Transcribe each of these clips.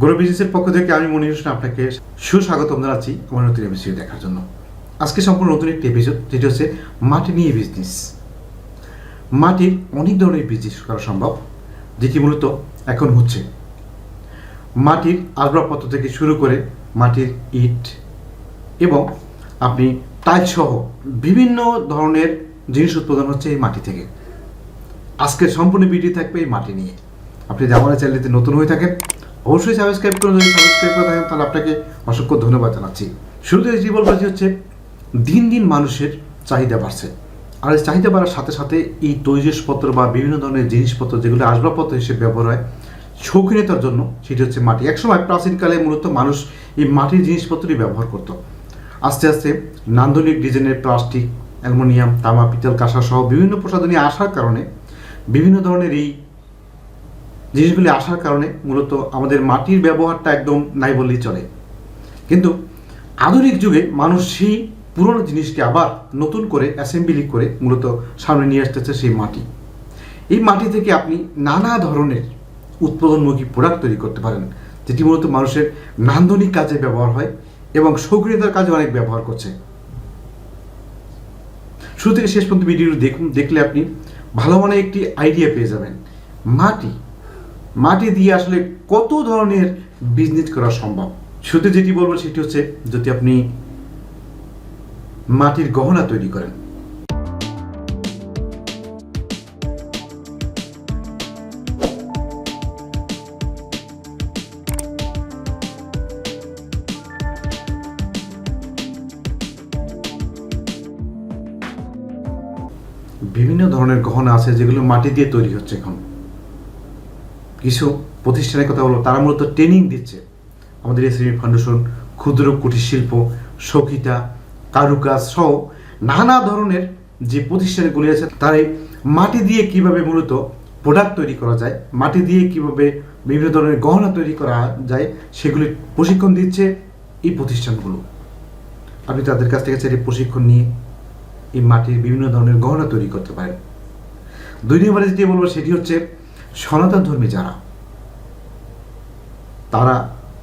গরু বিজনেসের পক্ষ থেকে আমি মনির হোসেন আপনাকে সুস্বাগতম জানাচ্ছি আমার নতুন এপিসোড দেখার জন্য। আজকে সম্পূর্ণ নতুন একটি এপিসোড যেটি হচ্ছে মাটি নিয়ে বিজনেস মাটির অনেক ধরনের বিজনেস করা সম্ভব, যেটি মূলত এখন হচ্ছে। মাটির আসবাবপত্র থেকে শুরু করে মাটির ইট এবং আপনি টাইল সহ বিভিন্ন ধরনের জিনিস উৎপাদন হচ্ছে এই মাটি থেকে। আজকের সম্পূর্ণ ভিডিও থাকবে এই মাটি নিয়ে। আপনি যদি আমার চ্যানেলটিতে নতুন হয়ে থাকেন অবশ্যই সাবস্ক্রাইব করুন, যদি সাবস্ক্রাইব করে থাকেন তাহলে আপনাকে অসংখ্য ধন্যবাদ জানাচ্ছি। শুরুতে যেটি বলব যে হচ্ছে, দিন দিন মানুষের চাহিদা বাড়ছে। আর এই চাহিদা বাড়ার সাথে সাথে এই তৈজসপত্র বা বিভিন্ন ধরনের জিনিসপত্র যেগুলো আসবাবপত্র হিসেবে ব্যবহার হয়, শৌখিনতার জন্য সেটি হচ্ছে মাটি। একসময় প্রাচীনকালে মূলত মানুষ এই মাটির জিনিসপত্রই ব্যবহার করত। আস্তে আস্তে নান্দনিক ডিজাইনের প্লাস্টিক, অ্যালুমিনিয়াম, তামা, পিতল কাঁসা সহ বিভিন্ন প্রসাধনী আসার কারণে বিভিন্ন ধরনের এই জিনিসগুলি আসার কারণে মূলত আমাদের মাটির ব্যবহারটা একদম নাই বললেই চলে। কিন্তু আধুনিক যুগে মানুষ সেই পুরনো জিনিসকে আবার নতুন করে অ্যাসেম্বলি করে মূলত সামনে নিয়ে আসতেছে সেই মাটি। এই মাটি থেকে আপনি নানা ধরনের উৎপাদনমুখী প্রোডাক্ট তৈরি করতে পারেন, যেটি মূলত মানুষের নান্দনিক কাজে ব্যবহার হয় এবং সৌকর্যতার কাজে অনেক ব্যবহার করছে। শুরু থেকে শেষ পর্যন্ত ভিডিওটি দেখুন, দেখলে আপনি ভালো মানে একটি আইডিয়া পেয়ে যাবেন। মাটি মাটি দিয়ে আসলে কত ধরনের বিজনেস করা সম্ভব? শুধু যেটি বলব সেটি হচ্ছে যদি আপনি মাটির গহনা তৈরি করেন। বিভিন্ন ধরনের গহনা আছে যেগুলো মাটি দিয়ে তৈরি হচ্ছে এখন। কিছু প্রতিষ্ঠানের কথা বলব। তারা মূলত ট্রেনিং দিচ্ছে। আমাদের এসএমই ফাউন্ডেশন ক্ষুদ্র কুটির শিল্প সকিতা কারুকাজ সহ নানা ধরনের যে প্রতিষ্ঠানগুলি আছে, তারা মাটি দিয়ে কীভাবে মূলত প্রোডাক্ট তৈরি করা যায়, মাটি দিয়ে কীভাবে বিভিন্ন ধরনের গহনা তৈরি করা যায়, সেগুলি প্রশিক্ষণ দিচ্ছে এই প্রতিষ্ঠানগুলো। আপনি তাদের কাছ থেকে চাইলে প্রশিক্ষণ নিয়ে এই মাটির বিভিন্ন ধরনের গহনা তৈরি করতে পারেন। দুই নম্বরে যেটি বলব, সেটি হচ্ছে সনাতন ধর্মী যারা, তারা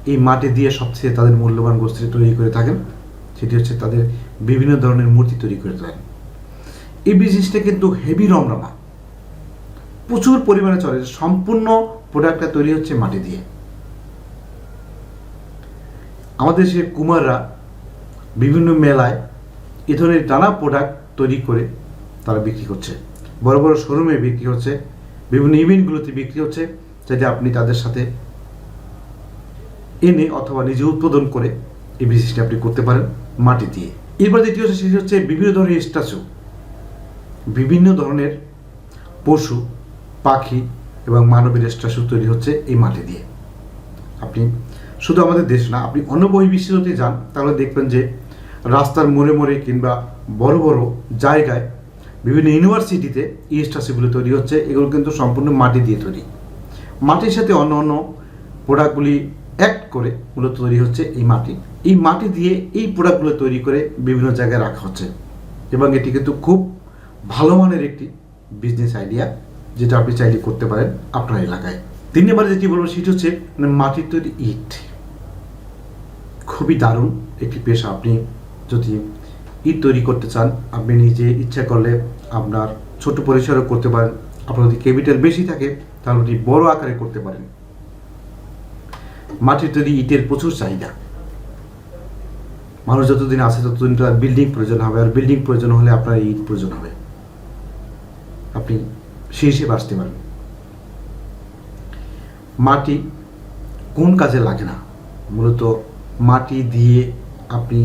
এই মাটি দিয়ে সবচেয়ে তাদের মূল্যবান বস্তু তৈরি করে থাকেন। সেটি হচ্ছে তাদের বিভিন্ন ধরনের মূর্তি তৈরি করে থাকেন। এই বিজনেসটা কিন্তু হেভি রমরমা। প্রচুর পরিমাণে চলে। সম্পূর্ণ প্রোডাক্টটা তৈরি হচ্ছে মাটি দিয়ে। আমাদের সে কুমাররা বিভিন্ন মেলায় এ ধরনের নানা প্রোডাক্ট তৈরি করে তারা বিক্রি করছে। বড় বড় শোরুমে বিক্রি হচ্ছে। বিভিন্ন ইভেন্টগুলোতে বিক্রি হচ্ছে যাতে আপনি তাদের সাথে এনে অথবা নিজে উৎপাদন করে এই বিজনেসটি আপনি করতে পারেন মাটি দিয়ে। এরপর দ্বিতীয় সেটি হচ্ছে বিভিন্ন ধরনের স্ট্যাচু, বিভিন্ন ধরনের পশু, পাখি এবং মানবের স্ট্যাচু তৈরি হচ্ছে এই মাটি দিয়ে। আপনি শুধু আমাদের দেশ না, আপনি অন্য বহির্বিশ্বে যদি যান, তাহলে দেখবেন যে রাস্তার মোড়ে মোড়ে কিংবা বড় বড় জায়গায় বিভিন্ন ইউনিভার্সিটিতে এই স্ট্যাচুগুলো তৈরি হচ্ছে, এগুলো কিন্তু সম্পূর্ণ মাটি দিয়ে তৈরি। মাটির সাথে অন্য অন্য প্রোডাক্টগুলি অ্যাক্ট করে মূলত তৈরি হচ্ছে এই মাটি। এই মাটি দিয়ে এই প্রোডাক্টগুলো তৈরি করে বিভিন্ন জায়গায় রাখা হচ্ছে। এবং এটি কিন্তু খুব ভালো মানের একটি বিজনেস আইডিয়া যেটা আপনি চাইলে করতে পারেন আপনার এলাকায়। তিন নম্বরে যেটি বলব, সেটি হচ্ছে মানে মাটির তৈরি ইট। খুবই দারুণ একটি পেশা। আপনি যদি ইট তৈরি করতে চান, আপনি নিজে ইচ্ছা করলে আপনার ছোট পরিসরে করতে পারেন। আপনার যদি ক্যাপিটাল বেশি থাকে, তাহলে আপনি বড় আকারে করতে পারেন। মাটির তৈরি ইটের প্রচুর চাহিদা। মানুষ যতদিন আছে, ততদিন তার বিল্ডিং প্রয়োজন হবে, আর বিল্ডিং প্রয়োজন হলে আপনার ইট প্রয়োজন হবে। আপনি সেই হিসেবে আসতে পারেন। মাটি কোন কাজে লাগে না? মূলত মাটি দিয়ে আপনি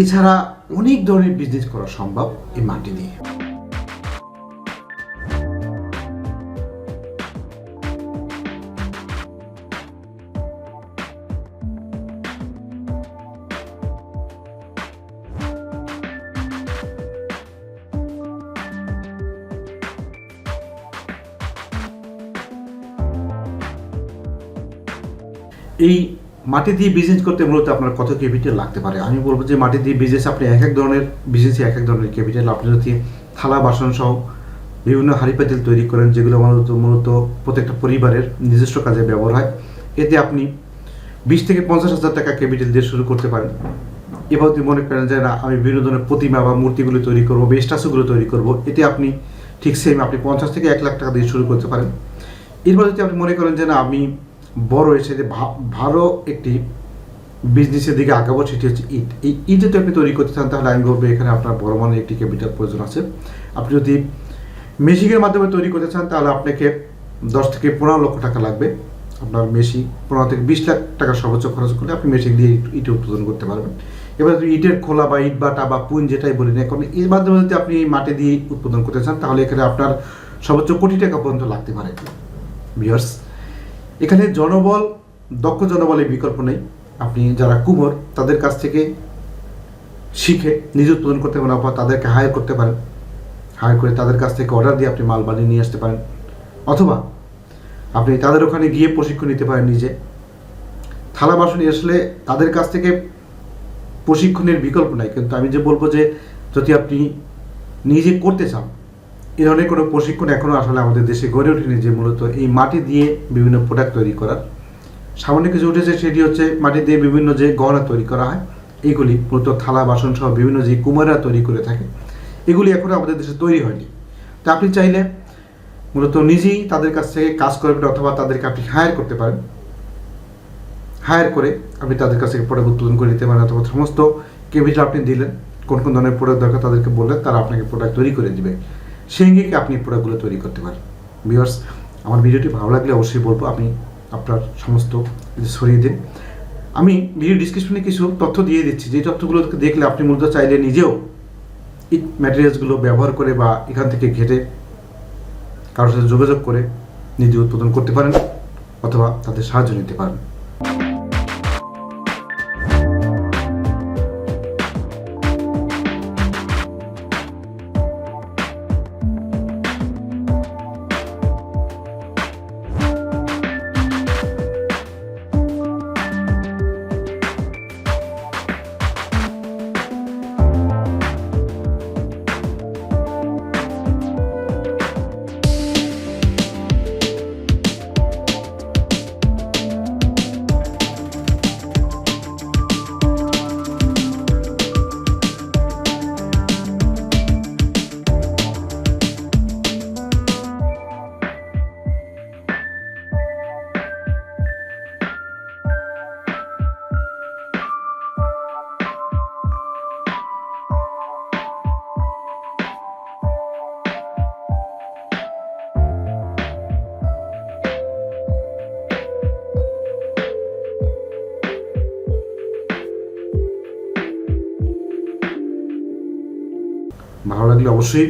এছাড়া অনেক ধরনের বিজনেস করা সম্ভব এই মাটি দিয়ে। এই মাটি দিয়ে বিজনেস করতে মূলত আপনার কত ক্যাপিটাল লাগতে পারে? আমি বলব যে মাটি দিয়ে বিজনেস আপনি এক এক ধরনের বিজনেসে এক এক ধরনের ক্যাপিটাল আপনি যদি থালা, বাসন সহ বিভিন্ন হাঁড়ি পাতিল তৈরি করেন, যেগুলো মূলত মূলত প্রত্যেকটা পরিবারের নিজস্ব কাজে ব্যবহার হয়, এতে আপনি বিশ থেকে পঞ্চাশ হাজার টাকা ক্যাপিটাল দিয়ে শুরু করতে পারেন। এবার যদি মনে করেন যে না, আমি বিভিন্ন ধরনের প্রতিমা বা মূর্তিগুলো তৈরি করব, বা স্ট্যাচুগুলো তৈরি করব, এতে আপনি ঠিক সেম আপনি পঞ্চাশ থেকে এক লাখ টাকা দিয়ে শুরু করতে পারেন। এরপর যদি আপনি মনে করেন যে না, আমি বড় এসে যে ভালো একটি বিজনেসের দিকে আগাবো, সেটি হচ্ছে ইট। এই ইট যদি আপনি তৈরি করতে চান, তাহলে আমি বলব এখানে আপনার বড় মানের একটি ক্যাপিটাল প্রয়োজন আছে। আপনি যদি মেশিনের মাধ্যমে তৈরি করতে চান, তাহলে আপনাকে দশ থেকে পনেরো লক্ষ টাকা লাগবে। আপনার মেশিন পনেরো থেকে বিশ লাখ টাকা সর্বোচ্চ খরচ করলে আপনি মেশিন দিয়ে ইট- উৎপাদন করতে পারবেন। এবার যদি ইটের খোলা বা ইট বাটা বা পুন যেটাই বলি না এখন এর মাধ্যমে যদি আপনি মাটি দিয়ে উৎপাদন করতে চান, তাহলে এখানে আপনার সর্বোচ্চ কোটি টাকা পর্যন্ত লাগতে পারে। ভিউয়ার্স এখানে জনবল, দক্ষ জনবলের বিকল্প নেই। আপনি যারা কুমোর, তাদের কাছ থেকে শিখে নিজে উৎপাদন করতে পারেন অথবা তাদেরকে হায়ার করতে পারেন। হায়ার করে তাদের কাছ থেকে অর্ডার দিয়ে আপনি মাল বানিয়ে নিয়ে আসতে পারেন। অথবা আপনি তাদের ওখানে গিয়ে প্রশিক্ষণ নিতে পারেন নিজে। থালা বাসন আসলে তাদের কাছ থেকে প্রশিক্ষণের বিকল্প নাই। কিন্তু আমি যে বলব যে যদি আপনি নিজে করতে চান এ ধরনের কোনো প্রশিক্ষণ এখনও আসলে আমাদের দেশে গড়ে ওঠেনি যে মূলত এই মাটি দিয়ে বিভিন্ন প্রোডাক্ট তৈরি করার। সামান্য কিছু উঠেছে সেটি হচ্ছে মাটি দিয়ে বিভিন্ন যে গহনা তৈরি করা হয় এইগুলি মূলত থালা, বাসন সহ বিভিন্ন যে কুমাররা তৈরি করে থাকে, এগুলি এখনও আমাদের দেশে তৈরি হয়নি। তা আপনি চাইলে মূলত নিজেই তাদের কাছ থেকে কাজ করবেন অথবা তাদেরকে আপনি হায়ার করতে পারেন। হায়ার করে আপনি তাদের কাছ থেকে প্রোডাক্ট উৎপাদন করে দিতে পারেন অথবা সমস্ত কেমিক্যাল আপনি দিলেন, কোন কোন ধরনের প্রোডাক্ট দরকার তাদেরকে বললেন, তারা আপনাকে প্রোডাক্ট তৈরি করে দিবে। সেই আপনি প্রোডাক্টগুলো তৈরি করতে পারেন। ভিউয়ার্স, আমার ভিডিওটি ভালো লাগলে অবশ্যই বলব, আপনি আপনার সমস্ত সরিয়ে দিন। আমি ভিডিও ডিসক্রিপশনে কিছু তথ্য দিয়ে দিচ্ছি। যে তথ্যগুলো দেখলে আপনি মূলত চাইলে নিজেও এই ম্যাটেরিয়ালসগুলো ব্যবহার করে বা এখান থেকে ঘেটে কারোর সাথে যোগাযোগ করে নিজে উৎপাদন করতে পারেন অথবা তাদের সাহায্য নিতে পারেন। ভালো লাগলে অবশ্যই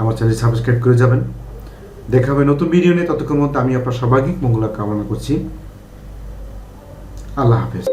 আমার চ্যানেল সাবস্ক্রাইব করে যাবেন। দেখা হবে নতুন ভিডিও নিয়ে। ততক্ষণ মধ্যে আমি আপনার সবাইকে মঙ্গলা কামনা করছি। আল্লাহ হাফেজ।